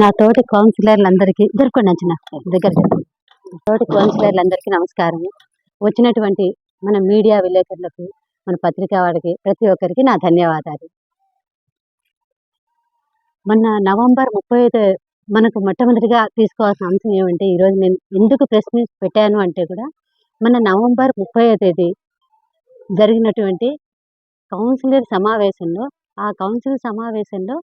నా తోటి కౌన్సిలర్లందరికీ జరుపుకోండి అంచనా దగ్గర తోటి కౌన్సిలర్లందరికీ నమస్కారం. వచ్చినటువంటి మన మీడియా విలేకరులకు మన పత్రికా వాడికి ప్రతి ఒక్కరికి నా ధన్యవాదాలు. మొన్న నవంబర్ ముప్పై మనకు మొట్టమొదటిగా తీసుకోవాల్సిన అంశం ఏమంటే ఈరోజు నేను ఎందుకు ప్రెస్ మీట్ పెట్టాను అంటే కూడా మన నవంబర్ ముప్పై తేదీ జరిగినటువంటి కౌన్సిలర్ సమావేశంలో ఆ కౌన్సిల్ సమావేశంలో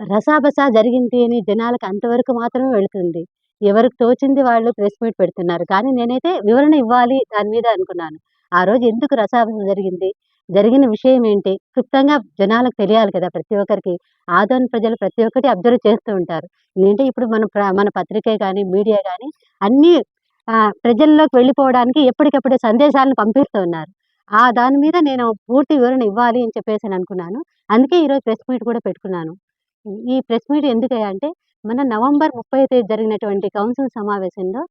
రసాబస జరిగింది అని జనాలకు అంతవరకు మాత్రమే వెళుతుంది. ఎవరికి తోచింది వాళ్ళు ప్రెస్ మీట్ పెడుతున్నారు. కానీ నేనైతే వివరణ ఇవ్వాలి దాని మీద అనుకున్నాను. ఆ రోజు ఎందుకు రసాబస జరిగింది? జరిగిన విషయం ఏంటి? క్లుప్తంగా జనాలకు తెలియాలి కదా ప్రతి ఒక్కరికి. ఆదోన్ ప్రజలు ప్రతి ఒక్కటి అబ్జర్వ్ చేస్తూ ఉంటారు. ఏంటంటే ఇప్పుడు మన మన పత్రికే కానీ మీడియా కానీ అన్నీ ప్రజల్లోకి వెళ్ళిపోవడానికి ఎప్పటికప్పుడు సందేశాలను పంపిస్తూ ఉన్నారు ఆ దాని మీద నేను పూర్తి వివరణ ఇవ్వాలి అని చెప్పేసి అని అనుకున్నాను. అందుకే ఈరోజు ప్రెస్ మీట్ కూడా పెట్టుకున్నాను. ఈ ప్రెస్ మీట్ ఎందుకయ్యా అంటే మన నవంబర్ ముప్పై తేదీ జరిగినటువంటి కౌన్సిల్ సమావేశంలో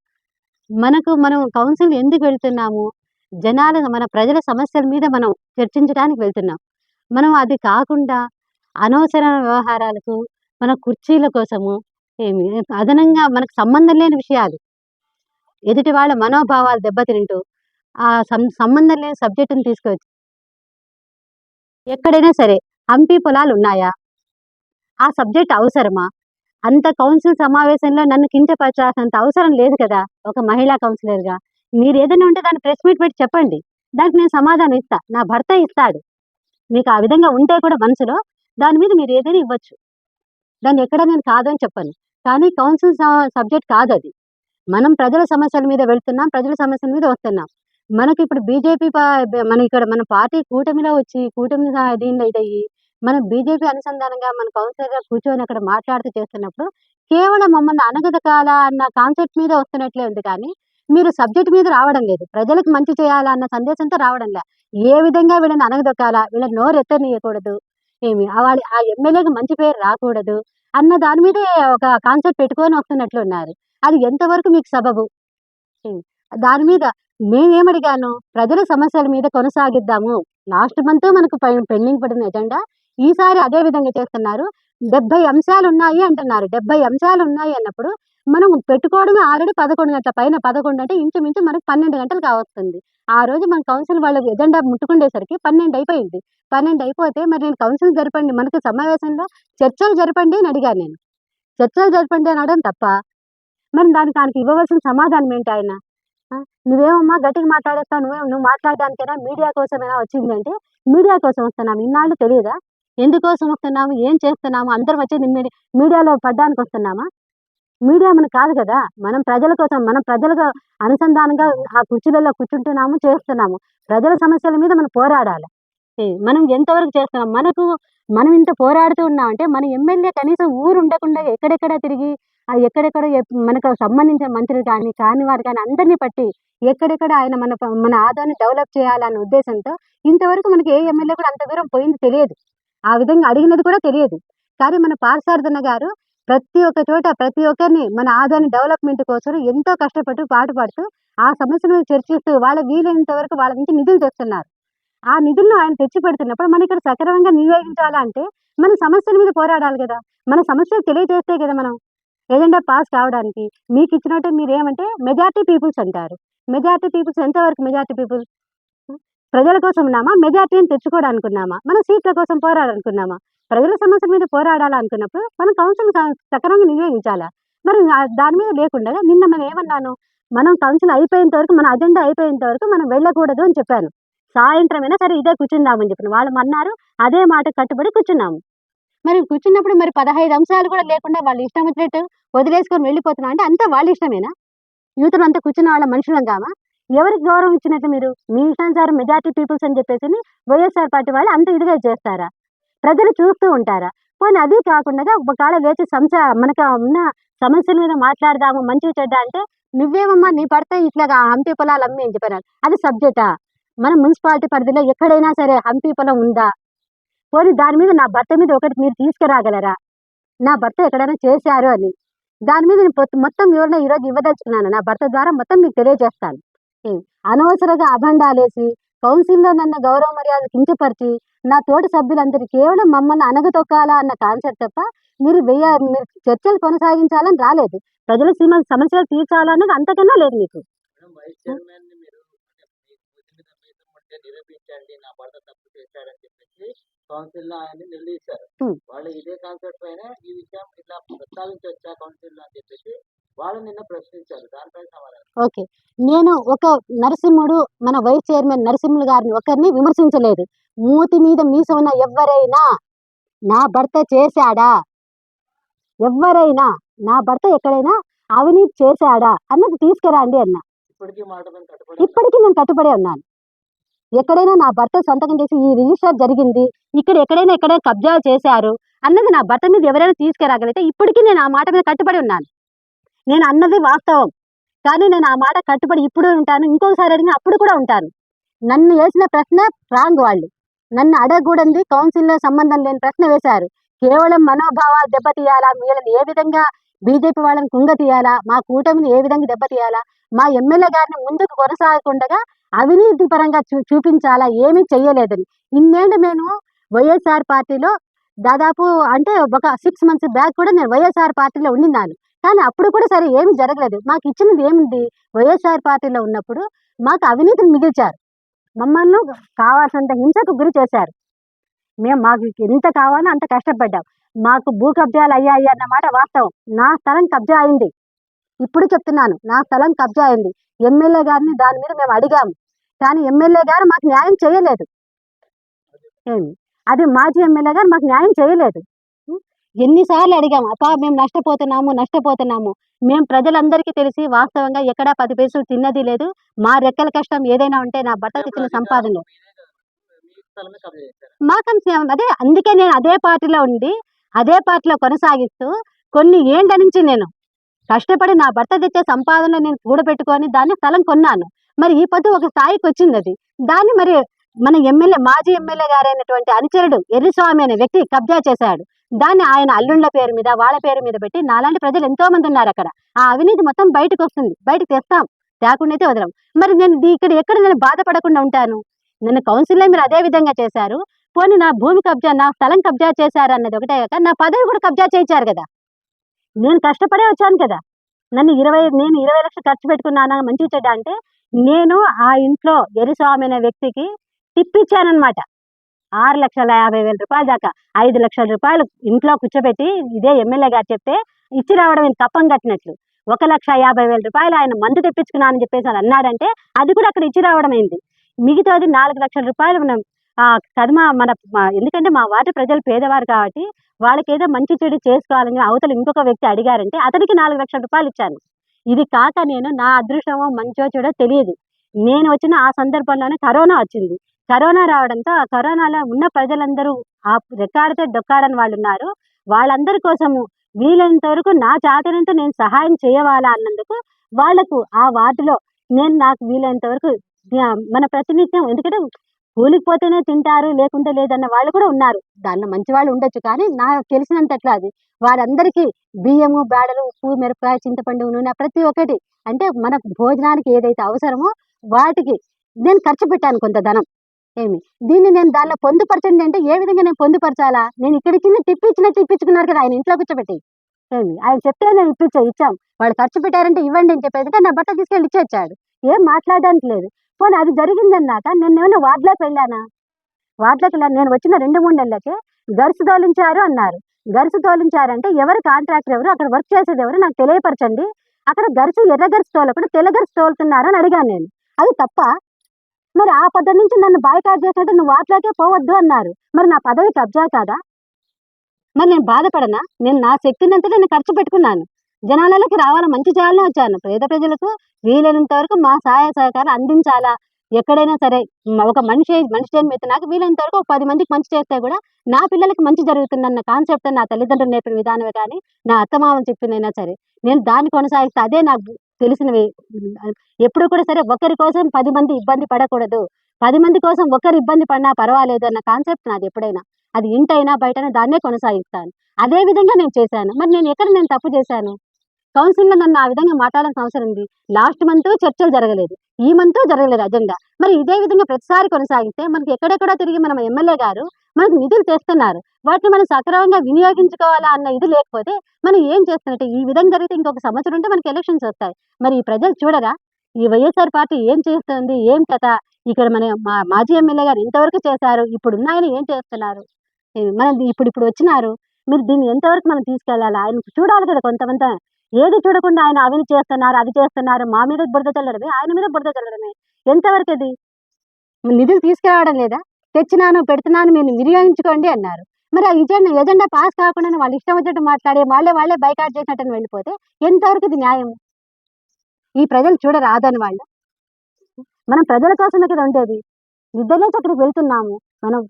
మనకు మనం కౌన్సిల్ ఎందుకు వెళ్తున్నాము? జనాల మన ప్రజల సమస్యల మీద మనం చర్చించడానికి వెళ్తున్నాం. మనం అది కాకుండా అనవసర వ్యవహారాలకు మన కుర్చీల కోసము ఏమి అదనంగా మనకు సంబంధం లేని విషయాలు. ఎదుటి వాళ్ళ మనోభావాలు దెబ్బతింటూ ఆ సంబంధం లేని సబ్జెక్టుని తీసుకొచ్చి ఎక్కడైనా సరే హంపి పొలాలు ఉన్నాయా? ఆ సబ్జెక్ట్ అవసరమా? అంత కౌన్సిల్ సమావేశంలో నన్ను కించపరచాల్సినంత అవసరం లేదు కదా ఒక మహిళా కౌన్సిలర్గా. మీరు ఏదైనా ఉంటే దాన్ని ప్రెస్ మీట్ పెట్టి చెప్పండి. దానికి నేను సమాధానం ఇస్తా. నా భర్త ఇస్తాడు. మీకు ఆ విధంగా ఉంటే కూడా మనసులో దాని మీద మీరు ఏదైనా ఇవ్వచ్చు. దాన్ని ఎక్కడ నేను కాదని చెప్పను. కానీ కౌన్సిల్ సబ్జెక్ట్ కాదు అది. మనం ప్రజల సమస్యల మీద వెళ్తున్నాం ప్రజల సమస్యల మీద వస్తున్నాం. మనకి ఇప్పుడు బీజేపీ మన ఇక్కడ మన పార్టీ కూటమిలో వచ్చి కూటమి దీనిలో ఇదయ్యి మనం బీజేపీ అనుసంధానంగా మన కౌన్సిలర్గా కూర్చొని అక్కడ మాట్లాడుతూ చేస్తున్నప్పుడు కేవలం మమ్మల్ని అనగదకాల అన్న కాన్సెప్ట్ మీద వస్తున్నట్లే ఉంది కానీ మీరు సబ్జెక్ట్ మీద రావడం లేదు. ప్రజలకు మంచి చేయాలా అన్న సందేశంతో రావడం లే. ఏ విధంగా వీళ్ళని అనగదొక్కాలా? వీళ్ళ నోరు ఎత్తనీయకూడదు. ఏమి? వాళ్ళ ఆ ఎమ్మెల్యేకి మంచి పేరు రాకూడదు అన్న దాని మీదే ఒక కాన్సెప్ట్ పెట్టుకొని వస్తున్నట్లు ఉన్నారు. అది ఎంతవరకు మీకు సబబు? దాని మీద మేమేమడిగాను? ప్రజల సమస్యల మీద కొనసాగిద్దాము. లాస్ట్ మంత్ మనకు పెండింగ్ పడిన ఎజెండా ఈసారి అదే విధంగా చేస్తున్నారు. డెబ్బై అంశాలు ఉన్నాయి అంటున్నారు. డెబ్బై అంశాలు ఉన్నాయి అన్నప్పుడు మనం పెట్టుకోవడమే ఆల్రెడీ పదకొండు గంటల పైన పదకొండు అంటే ఇంచుమించు మనకు పన్నెండు గంటలు కావస్తుంది. ఆ రోజు మన కౌన్సిల్ వాళ్ళ ఎజెండా ముట్టుకుండేసరికి పన్నెండు అయిపోయింది. పన్నెండు అయిపోతే మరి నేను కౌన్సిల్ జరపండి మనకు సమావేశంలో చర్చలు జరపండి అని అడిగాను నేను. చర్చలు జరపండి అని అడగడం తప్ప మరి దానికి దానికి ఇవ్వవలసిన సమాధానం ఏంటి ఆయన? ఆ, నువ్వేమమ్మా గట్టిగా మాట్లాడేస్తావు నువ్వే నువ్వు మాట్లాడడానికైనా మీడియా కోసమైనా వచ్చింది అంటే మీడియా కోసం వస్తున్నాము ఇన్నాళ్ళు తెలియదా? ఎందుకోసం వస్తున్నాము ఏం చేస్తున్నాము? అందరం వచ్చి మీడి- మీడియాలో పడ్డానికి వస్తున్నామా? మీడియా మనకు కాదు కదా? మనం ప్రజల కోసం మనం ప్రజలకు అనుసంధానంగా ఆ కుర్చీలలో కూర్చుంటున్నాము చేస్తున్నాము. ప్రజల సమస్యల మీద మనం పోరాడాలి. మనం ఎంతవరకు చేస్తున్నాం? మనకు మనం ఇంత పోరాడుతూ ఉన్నాం అంటే మన ఎమ్మెల్యే కనీసం ఊరు ఉండకుండా ఎక్కడెక్కడ తిరిగి ఆ ఎక్కడెక్కడ మనకు సంబంధించిన మంత్రులు కానీ కాని వారు కానీ అందరినీ పట్టి ఎక్కడెక్కడ ఆయన మన మన ఆదాన్ని డెవలప్ చేయాలనే ఉద్దేశంతో ఇంతవరకు మనకి ఏ ఎమ్మెల్యే కూడా అంత దూరం పోయింది తెలియదు. ఆ విధంగా అడిగినది కూడా తెలియదు. కానీ మన పార్సార్థన గారు ప్రతి ఒక్క చోట ప్రతి ఒక్కరిని మన ఆదాని డెవలప్మెంట్ కోసం ఎంతో కష్టపడుతూ పాటుపడుతూ ఆ సమస్యను చర్చిస్తూ వాళ్ళ వీలైనంత వరకు వాళ్ళ నుంచి నిధులు తెస్తున్నారు. ఆ నిధులను ఆయన తెచ్చి పెడుతున్నప్పుడు మనం ఇక్కడ సక్రమంగా వినియోగించాలంటే మన సమస్యల మీద పోరాడాలి కదా. మన సమస్యలు తెలియజేస్తే కదా మనం. ఏజెండా పాస్ కావడానికి మీకు ఇచ్చినట్టు మీరు ఏమంటే మెజార్టీ పీపుల్స్ అంటారు. మెజార్టీ పీపుల్స్ ఎంతవరకు మెజార్టీ పీపుల్ ప్రజల కోసం ఉన్నామా? మెజార్టీని తెచ్చుకోవడానికి మనం సీట్ల కోసం పోరాడాలనుకున్నామా? ప్రజల సమస్య మీద పోరాడాలనుకున్నప్పుడు మనం కౌన్సిల్ సక్రమంగా వినియోగించాలా మరి దాని మీద లేకుండా నిన్న మనం ఏమన్నాను? మనం కౌన్సిల్ అయిపోయేంత వరకు మన అజెండా అయిపోయేంత వరకు మనం వెళ్ళకూడదు అని చెప్పాను. సాయంత్రమైనా సరే ఇదే కూర్చుందామని చెప్పిన వాళ్ళు అన్నారు అదే మాట కట్టుబడి కూర్చున్నాము. మరి కూర్చున్నప్పుడు మరి పదహైదు అంశాలు కూడా లేకుండా వాళ్ళు ఇష్టం వచ్చినట్టు వదిలేసుకొని వెళ్ళిపోతున్నా అంటే అంతా వాళ్ళ ఇష్టమేనా? యూత్లో అంతా కూర్చున్న వాళ్ళ మనుషులం కావా? ఎవరికి గౌరవం ఇచ్చినట్టు మీరు? మీ ఇష్టానుసారం మెజార్టీ పీపుల్స్ అని చెప్పేసి వైఎస్ఆర్ పార్టీ వాళ్ళు అంత ఇదిగా చేస్తారా? ప్రజలు చూస్తూ ఉంటారా? పోనీ అది కాకుండా ఒకవేళ లేచి సంశ మనకు ఉన్న సమస్యల మీద మాట్లాడదాము మంచి చెడ్డ అంటే నువ్వేమమ్మా నీ భర్త ఇట్లా హంపి పొలాలు అమ్మి అని చెప్పారు అది సబ్జెక్టా? మన మున్సిపాలిటీ పరిధిలో ఎక్కడైనా సరే హంపి పొలం ఉందా? పోనీ దాని మీద నా భర్త మీద ఒకటి మీరు తీసుకురాగలరా? నా భర్త ఎక్కడైనా చేశారు అని. దాని మీద నేను మొత్తం వివరణ ఈరోజు ఇవ్వదలుచుకున్నాను. నా భర్త ద్వారా మొత్తం మీకు తెలియజేస్తాను. అనవసరంగా అభండాలేసి కౌన్సిల్లో నన్ను గౌరవ మర్యాద కించపరిచి నా తోటి సభ్యులందరూ కేవలం మమ్మల్ని అనగతొక్కాలా అన్న కాన్సెప్ట్ తప్ప మీరు వెయ్య మీరు చర్చలు కొనసాగించాలని రాలేదు. ప్రజల సీమ సమస్యలు తీర్చాలన్నది అంతకన్నా లేదు మీకు. నిరూపించండి నా భర్త తప్పు చేశాడని చెప్పేసి కౌన్సిల్లో ఆయన్ని నిలదీశారు. వాళ్ళు ఇదే కాన్సెప్ట్ పైన ఈ విషయం ఇట్లా ప్రస్తావించవచ్చా కౌన్సిల్లో అని చెప్పేసి వాళ్ళు నిన్న ప్రశ్నించారు. దానిపై సమాధానం. ఓకే. నేను ఒక నరసింహుడు మన వైస్ చైర్మన్ నరసింహులు గారిని ఒకరిని విమర్శించలేదు. మూతి మీద మీసం ఉన్న ఎవరైనా నా భర్త చేశాడా? ఎవరైనా నా భర్త ఎక్కడైనా అవినీతి చేశాడా? అన్నది తీసుకురండి అన్న. మాట ఇప్పటికీ నేను కట్టుబడి ఉన్నాను. ఎక్కడైనా నా భర్త సంతకం చేసి ఈ రిజిస్టర్ జరిగింది. ఇక్కడ ఎక్కడైనా ఎక్కడైనా కబ్జా చేశారు. అన్నది నా భర్త మీద ఎవరైనా తీసుకురాగలిగితే ఇప్పటికీ నేను ఆ మాట మీద కట్టుబడి ఉన్నాను. నేను అన్నది వాస్తవం. కానీ నేను ఆ మాట కట్టుబడి ఇప్పుడు ఉంటాను ఇంకొకసారి అడిగిన అప్పుడు కూడా ఉంటాను. నన్ను వేసిన ప్రశ్న రాంగ్ వాళ్ళు. నన్ను అడగకూడదు కౌన్సిల్లో సంబంధం లేని ప్రశ్న వేశారు. కేవలం మనోభావాలు దెబ్బతీయాలా? వీళ్ళని ఏ విధంగా బీజేపీ వాళ్ళని కుంగ తీయాలా మా కూటమిని ఏ విధంగా దెబ్బతీయాలా? మా ఎమ్మెల్యే గారిని ముందుకు కొనసాగకుండా అవినీతి పరంగా చూ చూపించాలా? ఏమీ చెయ్యలేదని. ఇన్నేళ్ళు నేను వైఎస్ఆర్ పార్టీలో దాదాపు అంటే ఒక సిక్స్ మంత్స్ బ్యాక్ కూడా నేను వైఎస్ఆర్ పార్టీలో ఉండినాను కానీ అప్పుడు కూడా సరే ఏమి జరగలేదు. మాకు ఇచ్చినది ఏమిటి వైఎస్ఆర్ పార్టీలో ఉన్నప్పుడు మాకు అవినీతిని మిగిల్చారు. మమ్మల్ని కావాల్సినంత హింసకు గురి చేశారు. మేము మాకు ఎంత కావాలో అంత కష్టపడ్డాం. మాకు భూ కబ్జాలు అయ్యాయి అన్నమాట వాస్తవం. నా స్థలం కబ్జా అయింది. ఇప్పుడు చెప్తున్నాను నా స్థలం కబ్జా అయింది. ఎమ్మెల్యే గారిని దాని మీద మేము అడిగాము. కానీ ఎమ్మెల్యే గారు మాకు న్యాయం చేయలేదు. ఏమి? అది మాజీ ఎమ్మెల్యే గారు మాకు న్యాయం చేయలేదు. ఎన్నిసార్లు అడిగాము అప్పా మేము నష్టపోతున్నాము నష్టపోతున్నాము. మేము ప్రజలందరికీ తెలిసి వాస్తవంగా ఎక్కడా పది పైసలు తిన్నది లేదు. మా రెక్కల కష్టం ఏదైనా ఉంటే నా భర్తకి ఇచ్చిన సంపాదన. మీ అదే అందుకే నేను అదే పార్టీలో ఉండి అదే పార్టీలో కొనసాగిస్తూ కొన్ని ఏండ్ల నుంచి నేను కష్టపడి నా భర్త తెచ్చే సంపాదన నేను కూడబెట్టుకొని దాన్ని స్థలం కొన్నాను. మరి ఈ పొద్దు ఒక స్థాయికి వచ్చింది అది. దాన్ని మరి మన ఎమ్మెల్యే మాజీ ఎమ్మెల్యే గారైనటువంటి అనుచరుడు ఎర్రిస్వామి అనే వ్యక్తి కబ్జా చేశాడు. దాన్ని ఆయన అల్లుళ్ళ పేరు మీద వాళ్ళ పేరు మీద పెట్టి నాలాంటి ప్రజలు ఎంతో మంది ఉన్నారు అక్కడ. ఆ అవినీతి మొత్తం బయటకు వస్తుంది. బయటకు తెస్తాం. తేకుండా వదలం. మరి నేను ఇక్కడ ఎక్కడ నేను బాధపడకుండా ఉంటాను? నన్ను కౌన్సిల్లో మీరు అదే విధంగా చేశారు. పోనీ నా భూమి కబ్జా నా స్థలం కబ్జా చేశారు అన్నది ఒకటే కాక నా పదవి కూడా కబ్జా చేయించారు కదా. నేను కష్టపడే వచ్చాను కదా. నన్ను ఇరవై నేను ఇరవై లక్షలు ఖర్చు పెట్టుకున్నాను? మంచి చెడ్డ అంటే నేను ఆ ఇంట్లో ఎరిస్వామి అనే వ్యక్తికి టిప్ ఆరు లక్షల యాభై వేల రూపాయల దాకా. ఐదు లక్షల రూపాయలు ఇంట్లో కూర్చోబెట్టి ఇదే ఎమ్మెల్యే గారు చెప్తే ఇచ్చి రావడం ఈయన కప్పం కట్టినట్లు. ఒక లక్ష యాభై వేల రూపాయలు ఆయన మందు తెప్పించుకున్నానని చెప్పేసి అని అన్నాడంటే అది కూడా అక్కడ ఇచ్చి రావడం అయింది మిగతాది నాలుగు లక్షల రూపాయలు మనం ఆ కదమ మన ఎందుకంటే మా వాటి ప్రజలు పేదవారు కాబట్టి వాళ్ళకి ఏదో మంచి చెడు చేసుకోవాలని అవతల ఇంకొక వ్యక్తి అడిగారంటే అతనికి నాలుగు లక్షల రూపాయలు ఇచ్చాను. ఇది కాక నేను నా అదృష్టమో మంచో చెడో తెలియదు. నేను వచ్చిన ఆ సందర్భంలోనే కరోనా వచ్చింది. కరోనా రావడంతో ఆ కరోనాలో ఉన్న ప్రజలందరూ ఆ రెక్కాడితే డొక్కాడని వాళ్ళు ఉన్నారు. వాళ్ళందరి కోసము వీలైనంత వరకు నా చాతనంతో నేను సహాయం చేయవాలా అన్నందుకు వాళ్ళకు ఆ వార్డులో నేను నాకు వీలైనంత వరకు మన ప్రతినిత్యం ఎందుకంటే కూలిపోతేనే తింటారు లేకుంటే లేదన్న వాళ్ళు కూడా ఉన్నారు. దానిలో మంచి వాళ్ళు ఉండొచ్చు కానీ నాకు తెలిసినంతట్లా అది? వారందరికీ బియ్యము బేడలు ఉప్పు మిరపకాయ చింతపండు నూనె ప్రతి ఒక్కటి అంటే మన భోజనానికి ఏదైతే అవసరమో వాటికి నేను ఖర్చు పెట్టాను కొంత ధనం. ఏమి దీన్ని నేను దానిలో పొందుపరచండి అంటే ఏ విధంగా నేను పొందుపరచాలా? నేను ఇక్కడికి టిప్ ఇచ్చినట్టు ఇప్పించుకున్నారు కదా ఆయన ఇంట్లో కూర్చోబెట్టి ఏమి ఆయన చెప్తే నేను ఇప్పించా ఇచ్చాం. వాళ్ళు ఖర్చు పెట్టారంటే ఇవ్వండి అని చెప్పేది నా బట్ట తీసుకెళ్ళి ఇచ్చేచ్చాడు. ఏం మాట్లాడడానికి లేదు. పోనీ అది జరిగిందన్నాక నేను ఏమైనా వార్డులోకి వెళ్ళానా? వార్డులోకి వెళ్ళాను. నేను వచ్చిన రెండు మూడు నెలలకే గరుసు తోలించారు అన్నారు. గరుసు తోలించారంటే ఎవరు కాంట్రాక్టర్ ఎవరు అక్కడ వర్క్ చేసేది ఎవరు నాకు తెలియపరచండి. అక్కడ గరుసు ఎర్ర గరుసు తోలకుండా తెల్ల గరుసు తోలుతున్నారు అని అడిగాను నేను. అది తప్ప మరి ఆ పదవి నుంచి నన్ను బాయ్కాట్ చేసినట్టు నువ్వు వాటిలోకే పోవద్దు అన్నారు. మరి నా పదవి కబ్జా కాదా? మరి నేను బాధపడనా? నేను నా శక్తినంతా నేను ఖర్చు పెట్టుకున్నాను. జనాలకి రావాలా? మంచి చేయాలని వచ్చాను. పేద ప్రజలకు వీలైనంత వరకు మా సహాయ సహకారం అందించాలా? ఎక్కడైనా సరే ఒక మనిషి మనిషి జన్మెత్తి నాకు వీలైనంత వరకు ఒక పది మందికి మంచి చేస్తే కూడా నా పిల్లలకి మంచి జరుగుతుందన్న కాన్సెప్ట్ నా తల్లిదండ్రులు నేర్పిన విధానమే కానీ నా అత్తమామని చెప్పిందైనా సరే నేను దాన్ని కొనసాగిస్తే అదే నాకు తెలిసినవి. ఎప్పుడు కూడా సరే ఒకరి కోసం పది మంది ఇబ్బంది పడకూడదు. పది మంది కోసం ఒకరు ఇబ్బంది పడినా పర్వాలేదు అన్న కాన్సెప్ట్ నాది ఎప్పుడైనా. అది ఇంటైనా బయటైనా దాన్నే కొనసాగిస్తాను. అదే విధంగా నేను చేశాను. మరి నేను ఎక్కడ నేను తప్పు చేశాను? కౌన్సిల్లో నన్ను ఆ విధంగా మాట్లాడాల్సిన అవసరం ఉంది. లాస్ట్ మంత్ చర్చలు జరగలేదు. ఈ మంత్ జరగలేదు అజెండా. మరి ఇదే విధంగా ప్రతిసారి కొనసాగితే మనకి ఎక్కడెక్కడ తిరిగి మన ఎమ్మెల్యే గారు మనకు నిధులు తెస్తున్నారు. వాటిని మనం సక్రమంగా వినియోగించుకోవాలా అన్న ఇది లేకపోతే మనం ఏం చేస్తున్నట్టు ఈ విధంగా జరిగితే ఇంకొక సంవత్సరం ఉంటే మనకి ఎలక్షన్స్ వస్తాయి. మరి ఈ ప్రజలు చూడరా? ఈ వైఎస్ఆర్ పార్టీ ఏం చేస్తుంది? ఏం కథ? ఇక్కడ మన మా మాజీ ఎమ్మెల్యే గారు ఇంతవరకు చేశారు? ఇప్పుడు ఉన్న ఆయన ఏం చేస్తున్నారు మనం ఇప్పుడు ఇప్పుడు వచ్చినారు. మీరు దీన్ని ఎంతవరకు మనం తీసుకెళ్ళాలి? ఆయన చూడాలి కదా కొంతమంది ఏది చూడకుండా ఆయన అవిని చేస్తున్నారు అది చేస్తున్నారు మా మీద బురద చల్లడమే ఆయన మీద బురద చల్లడమే. ఎంతవరకు అది? నిధులు తీసుకురావడం లేదా? తెచ్చినాను పెడుతున్నాను మీరు వినియోగించుకోండి అన్నారు. మరి ఆ ఎజెండా ఎజెండా పాస్ కాకుండా వాళ్ళు ఇష్టం వచ్చినట్టు మాట్లాడి వాళ్ళే వాళ్ళే బైకాట్ చేసినట్టు వెళ్ళిపోతే ఎంతవరకు ఇది న్యాయం? ఈ ప్రజలు చూడరాదని వాళ్ళు. మనం ప్రజల కోసమే కదా ఉండేది. నిద్రలేచి అక్కడికి వెళ్తున్నాము. మనం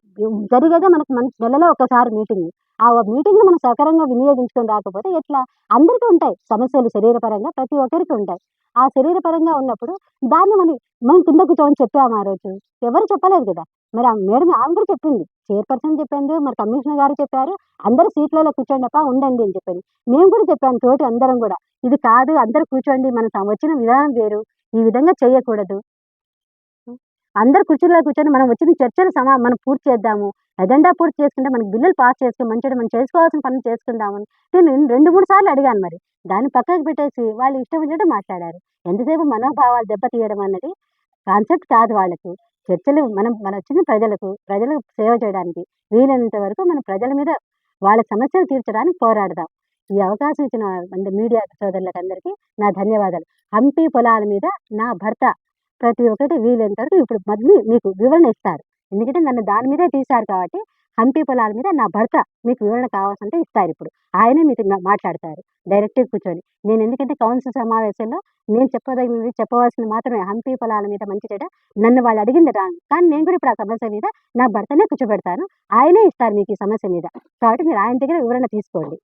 జరిగేదే మనకు మన నెలలో ఒకసారి మీటింగ్. ఆ మీటింగ్ మనం సౌకర్యంగా వినియోగించుకొని రాకపోతే ఎట్లా? అందరికీ ఉంటాయి సమస్యలు శరీరపరంగా ప్రతి ఒక్కరికి ఉంటాయి. ఆ శరీరపరంగా ఉన్నప్పుడు దాన్ని మనం మనం కింద కూర్చోమని చెప్పాము ఆ రోజు. ఎవరు చెప్పలేదు కదా? మరి ఆ మేడం ఆమె కూడా చెప్పింది. చైర్పర్సన్ చెప్పింది మరి కమిషనర్ గారు చెప్పారు అందరూ సీట్లలో కూర్చోండి అప్ప ఉండండి అని చెప్పింది మేము కూడా చెప్పాము తోటి అందరం కూడా ఇది కాదు అందరూ కూర్చోండి మనం వచ్చిన విధానం వేరు ఈ విధంగా చేయకూడదు. అందరు కుర్చీలో కూర్చొని మనం వచ్చిన చర్చలు సమా మనం పూర్తి చేద్దాము ఎజెండా పూర్తి చేసుకుంటే మనకి బిల్లులు పాస్ చేసుకుని మంచిగా మనం చేసుకోవాల్సిన పనులు చేసుకుందామని నేను రెండు మూడు సార్లు అడిగాను మరి. దాన్ని పక్కకు పెట్టేసి వాళ్ళు ఇష్టం వచ్చినట్టు మాట్లాడారు. ఎంతసేపు మనోభావాలు దెబ్బతీయడం అన్నది కాన్సెప్ట్ కాదు వాళ్ళకు. చర్చలు మనం మన వచ్చిన ప్రజలకు ప్రజలకు సేవ చేయడానికి వీలైనంత వరకు మన ప్రజల మీద వాళ్ళ సమస్యలు తీర్చడానికి పోరాడదాం. ఈ అవకాశం ఇచ్చిన మీడియా సోదరులకు అందరికీ నా ధన్యవాదాలు. హంపి పొలాల మీద నా భర్త ప్రతి ఒక్కటి వీలైనంత వరకు ఇప్పుడు మళ్ళీ మీకు వివరణ ఇస్తారు. ఎందుకంటే నన్ను దాని మీదే తీశారు కాబట్టి హంపి పొలాల మీద నా భర్త మీకు వివరణ కావాల్సంటే ఇస్తారు ఇప్పుడు. ఆయనే మీతో మాట్లాడతారు. డైరెక్ట్గా కూర్చొని. నేను ఎందుకంటే కౌన్సిల్ సమావేశంలో నేను చెప్పదగినది చెప్పవలసింది మాత్రమే. హంపి పొలాల మీద మంచి చెడ నన్ను వాళ్ళు అడిగింది రాను. కానీ నేను కూడా ఇప్పుడు ఆ సమస్య మీద నా భర్తనే కూర్చోబెడతాను. ఆయనే ఇస్తారు మీకు ఈ సమస్య మీద. కాబట్టి మీరు ఆయన దగ్గర వివరణ తీసుకోండి.